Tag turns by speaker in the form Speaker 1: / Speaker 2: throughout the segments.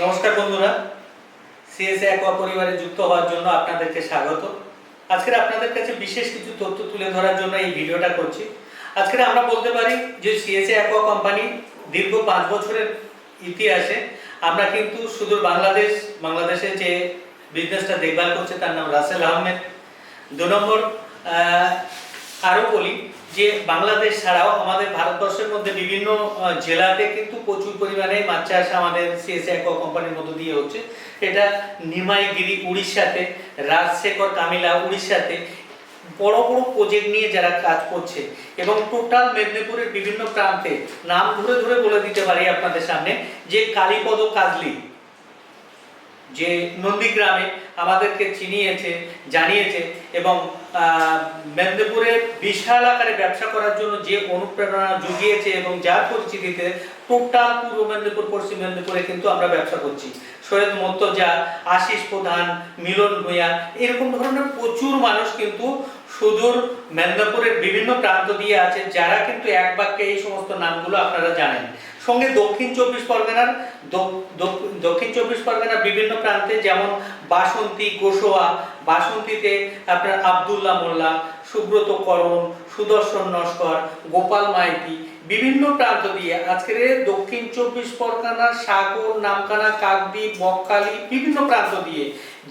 Speaker 1: নমস্কার বন্ধুরা। CSA aqua পরিবারে যুক্ত হওয়ার জন্য আপনাদেরকে স্বাগত। আজকের আপনাদের কাছে বিশেষ কিছু তথ্য তুলে ধরার জন্য এই ভিডিওটা করছি। আজকে আমরা বলতে পারি যে সিএসএ অ্যাকোয়া কোম্পানি দীর্ঘ পাঁচ বছরের ইতিহাসে আমরা কিন্তু সুদূর বাংলাদেশ, বাংলাদেশে যে বিজনেসটা দেখভাল করছে তার নাম রাসেল আহমেদ। দু নম্বর আরও বলি যে বাংলাদেশ ছাড়াও আমাদের ভারতবর্ষের মধ্যে বিভিন্ন জেলাতে কিন্তু প্রচুর পরিমাণে মাছ চাষ আমাদের সিএসএ কোম্পানির মধ্য দিয়ে হচ্ছে। এটা নিমাইগিরি উড়িষ্যাতে, রাজশেখর কামিলা উড়িষ্যাতে বড় বড় প্রজেক্ট নিয়ে যারা কাজ করছে এবং টোটাল মেদিনীপুরের বিভিন্ন প্রান্তে, নাম ধরে ধরে বলে দিতে পারি আপনাদের সামনে যে কালীপদ কাজলি। যে নন্দীগ্রামে আমাদেরকে চিনিয়েছে, জানিয়েছে এবং মেদিনীপুরে বিশাল আকারে ব্যবসা করার জন্য যে অনুপ্রেরণা জুগিয়েছে এবং যার পরিচিতিতে টোটাল পূর্ব মেদিনীপুর, পশ্চিম মেদিনীপুরে কিন্তু আমরা ব্যবসা করছি। সৈয়দ মর্তজা, আশিস প্রধান, মিলন ভূঁয়া এরকম ধরনের প্রচুর মানুষ কিন্তু সুদূর মেদিনীপুরের বিভিন্ন প্রান্ত দিয়ে আছে, যারা কিন্তু এক বাক্যে এই সমস্ত নামগুলো আপনারা জানেন। সঙ্গে দক্ষিণ চব্বিশ পরগনার দক্ষিণ চব্বিশ পরগনার বিভিন্ন প্রান্তে যেমন বাসন্তী, গোসোয়া, বাসন্তীতে আপনার আবদুল্লাহ মোল্লা সুব্রত করণ সুদর্শন নস্কর, গোপাল মাইতি, বিভিন্ন প্রান্ত দিয়ে আজকের দক্ষিণ চব্বিশ পরগনা, সাগর নামখানা কাকদ্বীপ, বকখালি, বিভিন্ন প্রান্ত দিয়ে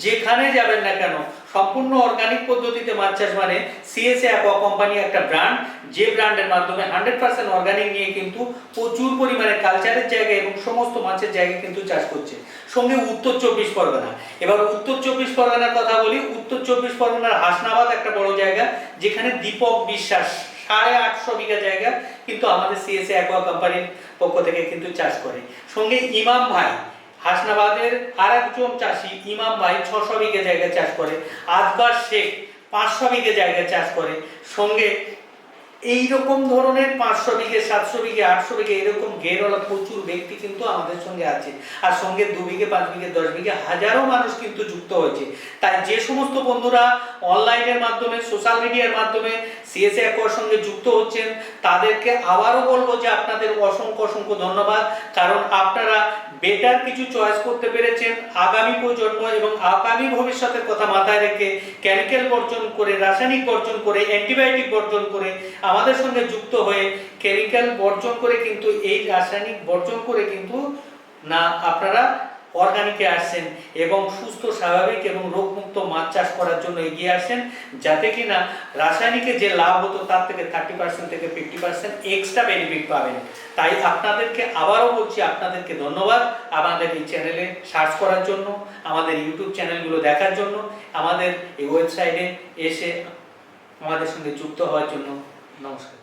Speaker 1: যেখানে যাবেন না কেন, সম্পূর্ণ অর্গানিক পদ্ধতিতে মাছ চাষ মানে সিএসএ অ্যাকোয়া কোম্পানি একটা ব্র্যান্ড যে ব্র্যান্ডের মাধ্যমে হান্ড্রেড পার্সেন্ট অর্গানিক নিয়ে কিন্তু প্রচুর পরিমাণে কালচারের জায়গায় এবং সমস্ত মাছের জায়গায় কিন্তু চাষ করছে। সঙ্গে উত্তর চব্বিশ পরগনা। এবার উত্তর চব্বিশ পরগনার কথা বলি, উত্তর চব্বিশ পরগনার হাসনাবাদ একটা বড় জায়গা যেখানে দীপক বিশ্বাস, সাড়ে আটশো বিঘা জায়গা কিন্তু আমাদের সিএসএ অ্যাকোয়া কোম্পানির পক্ষ থেকে কিন্তু চাষ করে। সঙ্গে ইমাম ভাই, হাসনাবাদের আর একজন চাষি, ইমাম ভাই ছশো বিঘে জায়গায় চাষ করে। আজবার শেখ, পাঁচশো বিঘে জায়গায় চাষ করে। সঙ্গে এই রকম ধরনের পাঁচশো বিঘে, সাতশো বিঘে, আটশো বিঘে এরকম ঘেরওয়ালা প্রচুর ব্যক্তি কিন্তু আমাদের সঙ্গে আছে। আর সঙ্গে দু বিঘে, পাঁচ বিঘে, দশ বিঘে হাজারো মানুষ কিন্তু যুক্ত হয়েছে। তাই যে সমস্ত বন্ধুরা অনলাইনের মাধ্যমে, সোশ্যাল মিডিয়ার মাধ্যমে সিএসএ অ্যাকোয়ার সঙ্গে যুক্ত হচ্ছেন, তাদেরকে আবারও বলব যে আপনাদের অসংখ্য অসংখ্য ধন্যবাদ। কারণ আপনারা বেটার কিছু চয়েস করতে পেরেছেন আগামী প্রজন্ম এবং আগামী ভবিষ্যতের কথা মাথায় রেখে কেমিক্যাল বর্জন করে, রাসায়নিক বর্জন করে অ্যান্টিবায়োটিক বর্জন করে আমাদের সঙ্গে যুক্ত হয়ে কেমিক্যাল বর্জন করে কিন্তু এই রাসায়নিক বর্জন করে কিন্তু না, আপনারা অর্গানিকে আসছেন এবং সুস্থ, স্বাভাবিক এবং রোগমুক্ত মাছ চাষ করার জন্য এগিয়ে আসেন যাতে কিনা রাসায়নিকে যে লাভ হতো তার থেকে থার্টি পার্সেন্ট থেকে ফিফটি পার্সেন্ট এক্সট্রা বেনিফিট পাবেন। তাই আপনাদেরকে আবারও বলছি, আপনাদেরকে ধন্যবাদ আমাদের এই চ্যানেলে সার্চ করার জন্য, আমাদের ইউটিউব চ্যানেলগুলো দেখার জন্য, আমাদের এই ওয়েবসাইটে এসে আমাদের সঙ্গে যুক্ত হওয়ার জন্য নমস্কার।